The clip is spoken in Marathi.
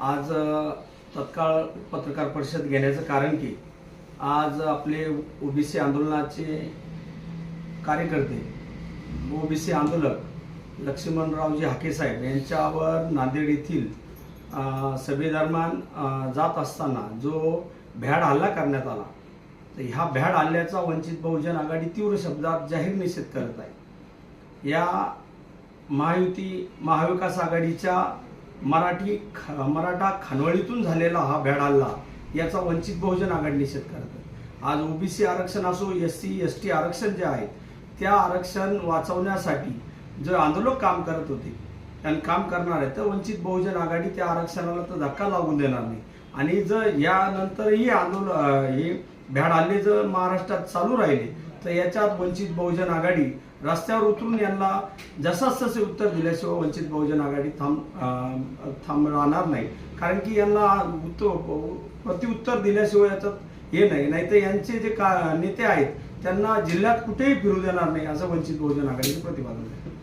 आज तत्काळ पत्रकार परिषद घेण्याचं कारण की आज आपले ओबीसी आंदोलनाचे कार्यकर्ते ओबीसी आंदोलक लक्ष्मणरावजी हाके साहेब यांच्यावर नांदेड येथील सभेदरम्यान जात असताना जो भ्याड हल्ला करण्यात आला तर ह्या भ्याड हल्ल्याचा वंचित बहुजन आघाडी तीव्र शब्दात जाहीर निषेध करत आहे. या महायुती महाविकास आघाडीच्या मराठी ख- मराठा खानवळीतून झालेला हा भ्याड हल्ला याचा वंचित बहुजन आघाडी निषेध करत आज ओबीसी आरक्षण असो एस सी एस टी आरक्षण जे आहे त्या आरक्षण वाचवण्यासाठी जे आंदोलक काम करत होते आणि काम करणार आहे तर वंचित बहुजन आघाडी त्या आरक्षणाला तर धक्का लागून देणार नाही. आणि जर यानंतरही आंदोलन हे भ्याड हल्ले जर महाराष्ट्रात चालू राहिले तर याच्यात वंचित बहुजन आघाडी रस्त्यावर उतरून यांना जसाच तसे उत्तर दिल्याशिवाय वंचित बहुजन आघाडी थांब थांब राहणार नाही. कारण की यांना उत्तर प्रतिउत्तर दिल्याशिवाय याच्यात हे नाही. नाहीतर यांचे जे का नेते आहेत त्यांना जिल्ह्यात कुठेही फिरू देणार नाही असं वंचित बहुजन आघाडीचे प्रतिपादन आहे.